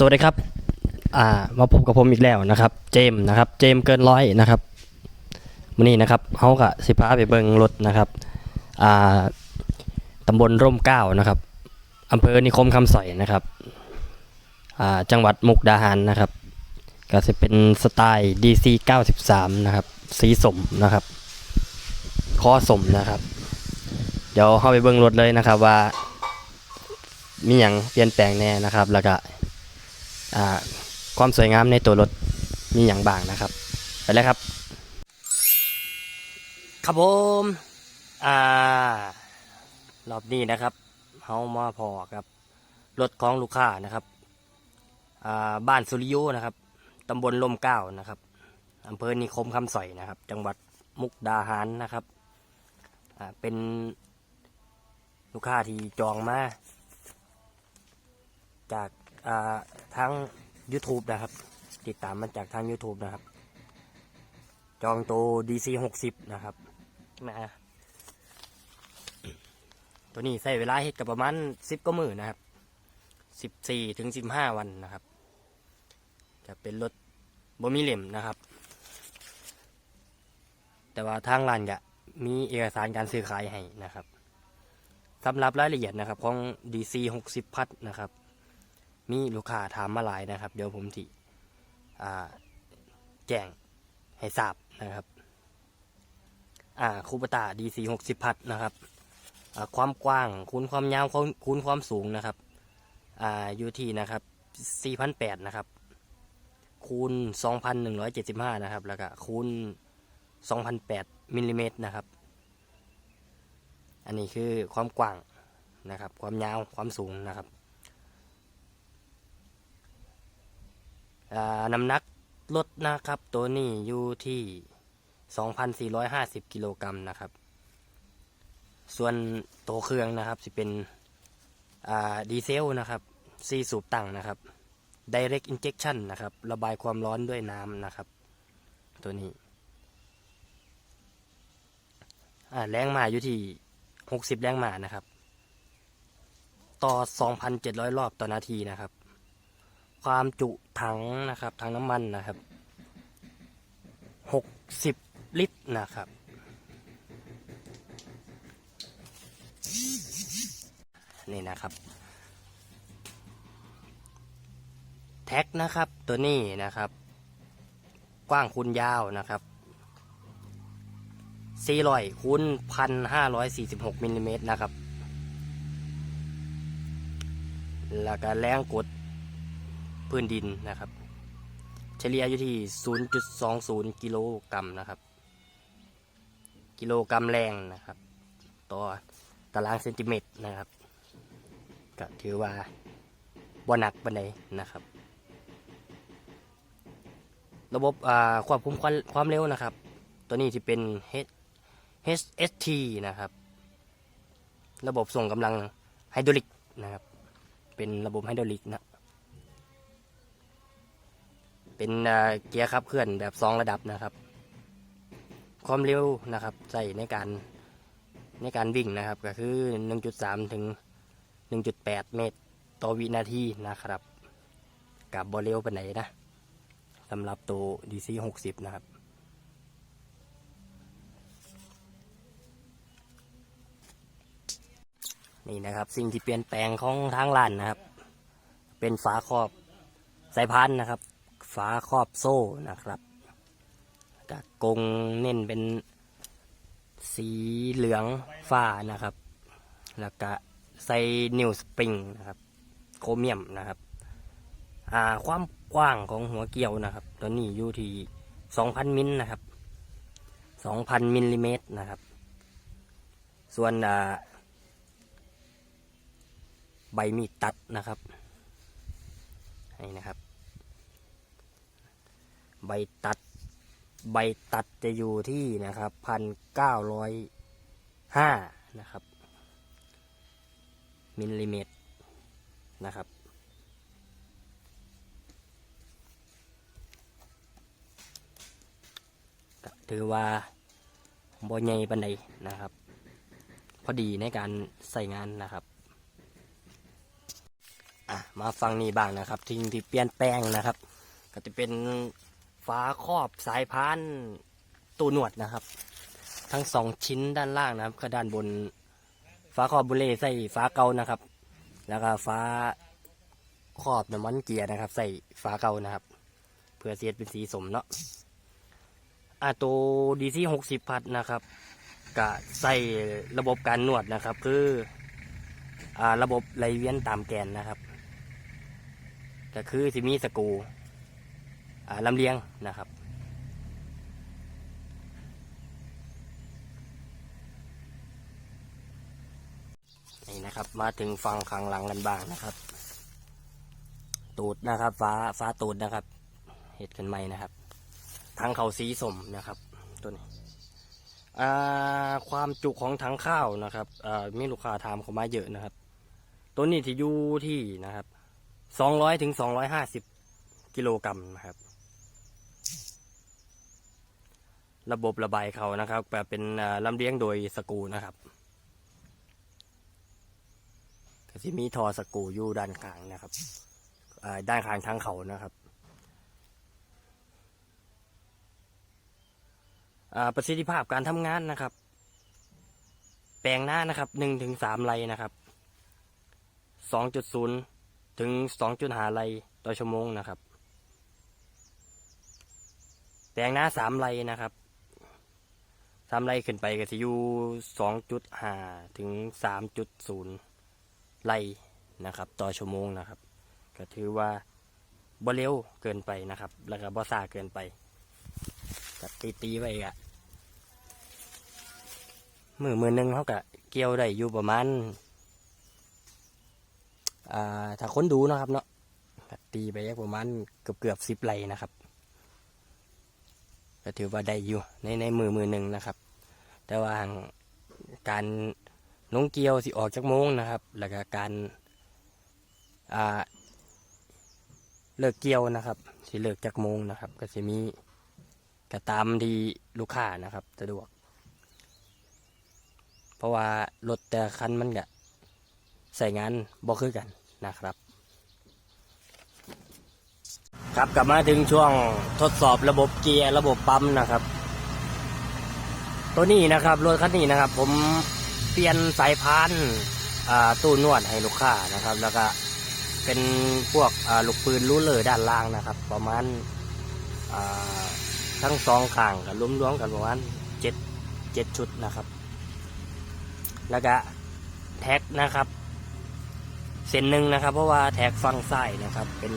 สวัสดีครับ อ่า มาพบกับผมอีกแล้วนะครับ เจมส์นะครับ เจมส์เกินร้อยนะครับวันนี้นะครับเขากะสิพาไปเบิงรถนะครับ อ่าตำบลร่มเก้านะครับอำเภอนิคมคำสอยนะครับ อ่า จังหวัดมุกดาหารนะครับ ก็จะเป็นสไตล์ DC 93 นะครับ สีสมนะครับ คอสมนะครับ เดี๋ยวเข้าไปเบิงรถเลยนะครับว่ามีอย่างเปลี่ยนแปลงแน่นะครับ แล้วก็ ความสวยงามในตัวรถมีอย่างบางนะครับ ไปเลยครับ ครับผมอ่ารอบนี้นะครับเฮามาพอกับรถของลูกค้านะครับบ้านสุริโยนะครับตำบลลมเก้านะครับอำเภอนิคมคำสอยนะครับ จังหวัดมุกดาหารนะครับเป็นลูกค้าที่จองมาจาก อ่าทั้ง YouTube นะครับ ติดตามมาจากทาง YouTube นะครับ จองโต DC 60นะครับมาตัวนี้ใช้เวลาเฮ็ดกับประมาณ10ก็มือนะครับ14ถึง15วันนะครับ จะเป็นรถบมีเหล่มนะครับ แต่ว่าทางร้านจะมีเอกสารการซื้อขายให้นะครับสำหรับรายละเอียดนะครับของ DC 60 พัดนะครับ มีลูกค้าถามมาหลายนะครับ เดี๋ยวผมที่แจ้งให้ทราบนะครับ อ่าคูปตา DC 60พัดนะครับ ความกว้างคูณความยาวคูณความสูงนะครับ อ่าอยู่ที่นะครับ4,800นแปดนะครับ คูณ2,175นหนึ่งร้อยเจ็ดสิบห้านะครับ แล้วก็คูณ2,008มิลลิเมตรนะครับ อันนี้คือความกว้างนะครับ ความยาวความสูงนะครับ อ่า น้ำหนักลดนะครับตัวนี้อยู่ที่ 2,450 กิโลกรัมนะครับ ส่วนตัวเครื่องนะครับจะเป็นดีเซลนะครับซีสูบตั้งนะครับ direct injection นะครับ ระบายความร้อนด้วยน้ำนะครับ ตัวนี้แรงมาอยู่ที่ 60 แรงมานะครับ ต่อ 2,700 รอบต่อนาทีนะครับ ความจุถังนะครับถังน้ำมันนะครับหกสิบลิตรนะครับ นี่นะครับ แท็กนะครับตัวนี้นะครับ กว้างคูณยาวนะครับ400คูณ1,546มิลลิเมตรนะครับ แล้วก็แรงกด พื้นดินนะครับ เฉลี่ยอยู่ที่ 0.20 กิโลกรัมนะครับ กิโลกรัมแรงนะครับ ต่อตารางเซนติเมตรนะครับก็ถือว่าบ่หนักปานใดนะครับ ระบบควบคุมความความเร็วนะครับ ตัวนี้ที่เป็น HST นะครับ ระบบส่งกำลังไฮดรอลิกนะครับ เป็นระบบไฮดรอลิกนะ เป็นเกียร์ขับเคลื่อนแบบสองระดับนะครับ ความเร็วนะครับใส่ในการในการวิ่งนะครับ ก็คือ 1.3 ถึง 1.8 เมตรต่อวินาทีนะครับกับบอเร็วไปไหนนะสำหรับตัว DC 60 นะครับนี่นะครับสิ่งที่เปลี่ยนแปลงของทางร้านนะครับ เป็นฝาครอบสายพานนะครับ ฝาครอบโซ่นะครับกับกงเน้นเป็นสีเหลืองฟ้านะครับ แล้วก็ใส่นิวสปริงนะครับ โครเมียมนะครับอ่าความกว้างของหัวเกี่ยวนะครับตัวนี้อยู่ที่ 2,000 มิลนะครับ 2,000 มิลลิเมตรนะครับ ส่วนอ่าใบมีดตัดนะครับ นี่นะครับ ใบตัด ใบตัดจะอยู่ที่นะครับพันเก้าร้อยห้านะครับ มิลลิเมตรนะครับ ถือว่าบ่ใหญ่ปันใดนะครับ พอดีในการใส่งานนะครับอะมาฟังนี่บ้างนะครับทิ้งที่เปลี่ยนแปลงนะครับ ก็จะเป็น ฝาครอบสายพานตูหนวดนะครับ ทั้งสองชิ้นด้านล่างนะครับก็ด้านบนฝาครอบบุเล่ใส่ฝาเก่านะครับ แล้วก็ฝาครอบน้ำมันเกียร์นะครับ ใส่ฝาเก่านะครับ เพื่อเสียดเป็นสีสมเนาะอ่าตัวดีซีหกสิบพัดนะครับก็ใส่ระบบการนวดนะครับ คืออ่าระบบไหลเวียนตามแกนนะครับก็คือสิมีสกู ลำเลียงนะครับนี่นะครับมาถึงฟังข้างหลังกันบ้างนะครับ ตูดนะครับ ฟ้าฟ้าตูดนะครับ เห็ดกันใหม่นะครับ ทางเขาสีสมนะครับตัวนี้ความจุของถังข้าวนะครับมีลูกค้าถามเข้ามาเยอะนะครับ ตัวนี้ที่อยู่ที่นะครับสองร้อยถึงสองร้อยห้าสิบกิโลกรัมนะครับ ระบบระบายเขานะครับแบบเป็นอ่าลำเลี้ยงโดยสกูนะครับก็จะมีทอสกูอยู่ด้านข้างนะครับด้านข้างทางเขานะครับประสิทธิภาพการทำงานนะครับ แปลงหน้านะครับหนึ่งถึงสามไรนะครับสองจุดศูนย์ถึงสองจุดหาไรต่อชั่วโมงนะครับ แปลงหน้าสามไรนะครับ สามไร่ขึ้นไปก็จะอยู่สองจุดห้าถึงสามจุดศูนย์ไล่นะครับ ต่อชั่วโมงนะครับ ก็ถือว่าบ่เร็วเกินไปนะครับ แล้วก็บ่ซาเกินไปก็ตีตีไว้อะมือมือหนึ่งเขาก็เกี่ยวได้อยู่ประมาณอ่าถ้าคนดูนะครับเนาะตีไปประมาณเกือบเกือบสิบไร่นะครับ ก็ถือว่าได้อยู่ในในมือมือหนึ่งนะครับ แต่ว่าการน้องเกียวสิออกจากโมงนะครับ แล้วก็การเลิกเกียวนะครับ สิเลิกจากโมงนะครับ ก็จะมีก็ตามที่ลูกค้านะครับสะดวก เพราะว่ารถแต่คันมันก็ใส่งานบ่คือกันนะครับ ครับกลับมาถึงช่วงทดสอบระบบเกียร์ระบบปั๊มนะครับ ตัวนี้นะครับรถคันนี้นะครับ ผมเปลี่ยนสายพานตู้นวดให้ลูกค้านะครับ แล้วก็เป็นพวกลูกปืนรู้เลยด้านล่างนะครับ ประมาณทั้งสองข้างกันรวมๆกันประมาณเจ็ดเจ็ดชุดนะครับ แล้วก็แท็กนะครับ เส้นหนึ่งนะครับ เพราะว่าแท็กฟังไส้ายนะครับ เป็น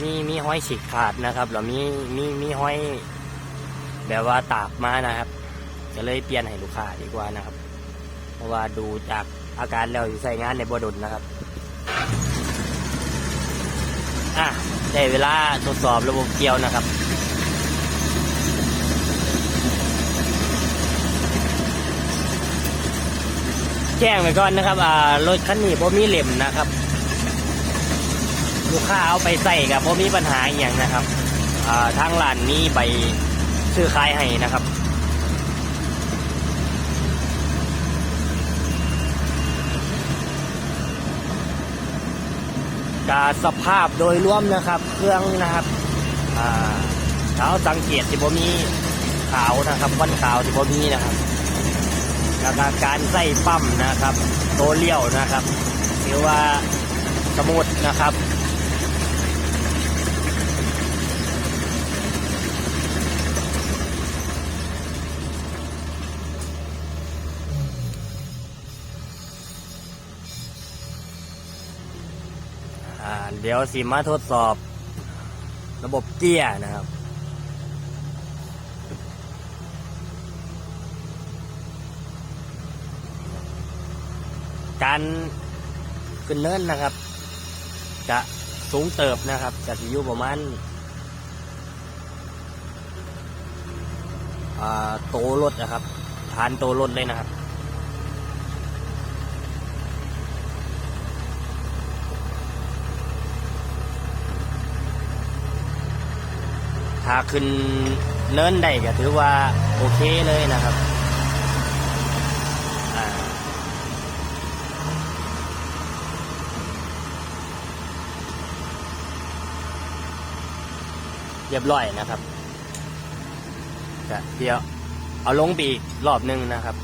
มีมีห้อยฉีกขาดนะครับแล้วมีมีมีห้อยแบบว่าตากมานะครับก็เลยเปลี่ยนให้ลูกค้าดีกว่านะครับ เพราะว่าดูจากอาการแล้วอยู่ใส่งานในบดลนะครับอะได้เวลาทดสอบระบบเกียวนะครับแจ้งไว้ก่อนนะครับอ่ารถคันนี้ผมมีเหล่มนะครับ ลูกค้าเอาไปใส่กับผมมีปัญหาอย่างนะครับทางร้านมีใบซื้อขายให้นะครับกาสภาพโดยรวมนะครับ เครื่องนะครับเท้าสังเกตที่ผมมีขาวนะครับวันขาวที่ผมมีนะครับแล้วก็การใส่ปั๊มนะครับ โตเลี้ยวนะครับหรือว่าสมุดนะครับ เดี๋ยวสิมาทดสอบ ระบบเกียร์นะครับ การขึ้นเนินนะครับ จะสูงเติบนะครับจะอยู่ประมาณโตรถนะครับฐานโตรถเลยนะครับาขึ้นเนินได้ก็ถือว่าโอเคเลยนะครับเรียบร้อยนะครับเดี๋ยวเอาลงปีกรอบหนึ่งนะครับ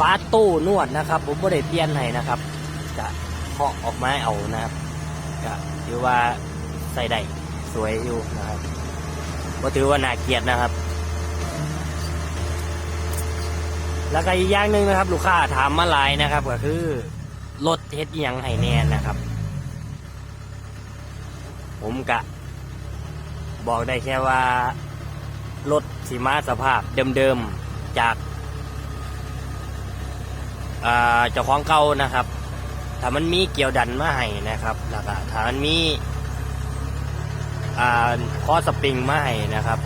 ฟ้าตู้นวดนะครับ ผมไม่ได้เปลี่ยนให้นะครับจะเคาะออกไม้เอานะครับก็ถือว่าใส่ได้สวยอยู่นะครับก็ถือว่าน่าเกลียดนะครับ แล้วก็อีกอย่างหนึ่งนะครับ ลูกค้าถามมาหลายนะครับ ก็คือรถเฮ็ดยังให้แน่นะครับ ผมกะ บอกได้แค่ว่ารถสีมาสภาพเดิมๆจาก เจ้าของเก่านะครับ ถ้ามันมีเกี่ยวดันมาให้นะครับแล้วก็ถ้ามันมีอ่าคอสปริงมาให้นะครับ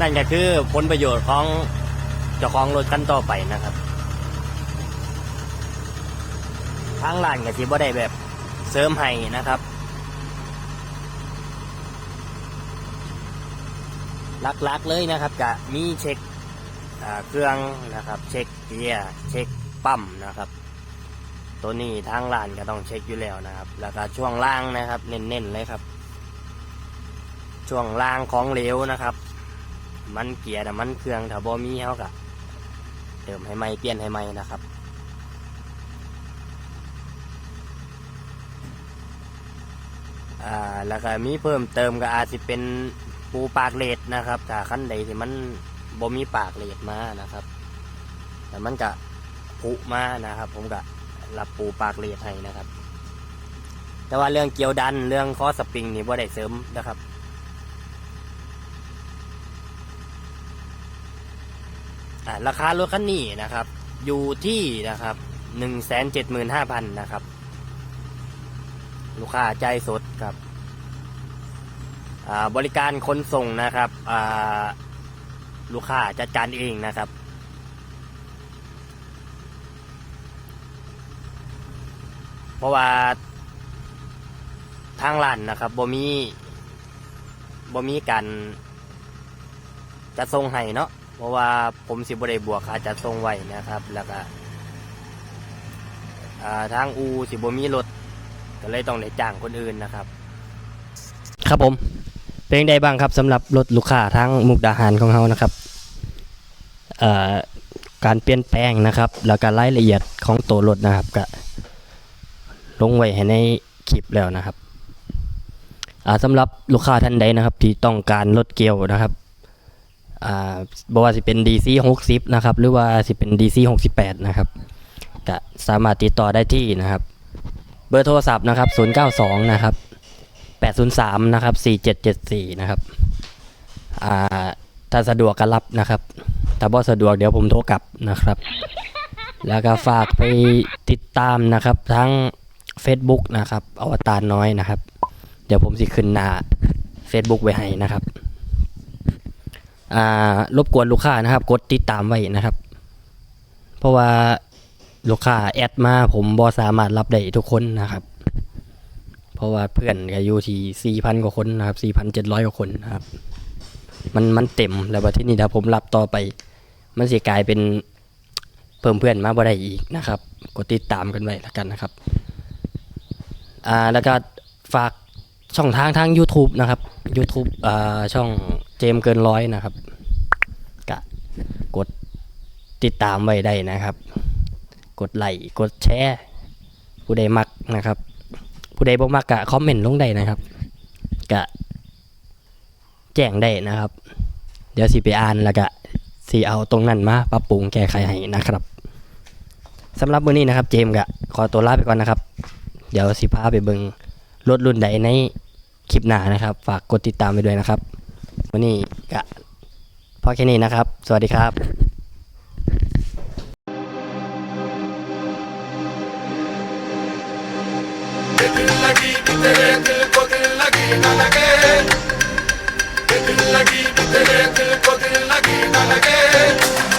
นั่นก็คือผลประโยชน์ของเจ้าของรถกันต่อไปนะครับทางร้านก็สิบ่ได้แบบเสริมให้นะครับลักๆเลยนะครับจะมีเช็ค เครื่องนะครับ เช็คเกียร์เช็คปั๊มนะครับ ตัวนี้ทางร้านก็ต้องเช็คอยู่แล้วนะครับ แล้วก็ช่วงล่างนะครับ เน้นๆเลยครับ ช่วงล่างของเหลวนะครับ มันเกียร์น้ำมันเครื่องถ้าบ่มีเขาก็เติมให้ใหม่เปลี่ยนให้ใหม่นะครับอ่าแล้วก็มีเพิ่มเติมก็อาจจะเป็นปูปากเลดนะครับถ้าขั้นใดที่มัน บ่มีปากเลดมานะครับ แต่มันก็ผุมานะครับ ผมก็รับปูปากเลดให้นะครับ แต่ว่าเรื่องเกี่ยวดันเรื่องคอสปริงนี่บ่ได้เสริมนะครับอ่าราคารถคันนี้นะครับ อยู่ที่นะครับหนึ่งแสนเจ็ดหมื่นห้าพันนะครับ ลูกค้าใจสดครับอ่าบริการขนส่งนะครับอ่า ลูกค้าจัดการเองนะครับ เพราะว่าทางร้านนะครับบ่มีบ่มีการจัดส่งให้เนาะเพราะว่าผมสิบ่ได้บวกค่าจัดส่งไว้นะครับ แล้วก็ทางอูสิบ่มีรถก็เลยต้องได้จ้างคนอื่นนะครับ ครับผม เป็นยังไงบ้างครับสำหรับรถลูกค้าทั้งมุกดาหารของเรานะครับการเปลี่ยนแปลงนะครับ แล้วก็รายละเอียดของตัวรถนะครับก็ลงไว้ให้ในคลิปแล้วนะครับอ่าสำหรับลูกค้าท่านใดนะครับ ที่ต้องการรถเกียวนะครับบอกว่าสิเป็น DC 60นะครับ หรือว่าสิเป็น DC 68นะครับก็สามารถติดต่อได้ที่นะครับ เบอร์โทรศัพท์นะครับ 092 นะครับ 803 นะครับ 4774 นะครับ อ่า ถ้าสะดวกก็รับนะครับ ถ้าบ่สะดวกเดี๋ยวผมโทรกลับนะครับ แล้วก็ฝากไปติดตามนะครับ ทั้ง Facebook นะครับ อวตารน้อยนะครับ เดี๋ยวผมสิขึ้นหน้า Facebook ไว้ให้นะครับ อ่า รบกวนลูกค้านะครับ กดติดตามไว้นะครับ เพราะว่าลูกค้าแอดมาผมบอสามารถรับได้ทุกคนนะครับ เพราะว่าเพื่อนก็อยู่ที่4,000กว่าคนนะครับ4,700กว่าคนนะครับ มันมันเต็มแล้วบัดที่นี่ถ้าผมรับต่อไป มันสิกลายเป็นเพิ่มเพื่อนมาบ่ได้อีกนะครับกดติดตามกันไว้แล้วกันนะครับอ่าแล้วก็ฝากช่องทางทาง YouTube นะครับ YouTube อ่าช่องเจมเกินร้อยนะครับก็กดติดตามไว้ได้นะครับ กดไลค์กดแชร์ผู้ใดมักนะครับ ผู้ใดบ่มักกะคอมเมนต์ลงได้นะครับกะแจ้งได้นะครับ เดี๋ยวสิไปอ่านแล้วก็สิเอาตรงนั้นมาปรับปรุงแก้ไขให้นะครับสำหรับมื้อนี้นะครับ เจมกะขอตัวลาไปก่อนนะครับ เดี๋ยวสิพาไปเบิงรถรุ่นใดในคลิปหน้านะครับ ฝากกดติดตามไปด้วยนะครับวันนี้กะพอแค่นี้นะครับ สวัสดีครับ दिल लगी कि तेरे दिल को दिल लगी न लगे दिल लगी कि तेरे दिल को दिल लगी न लगे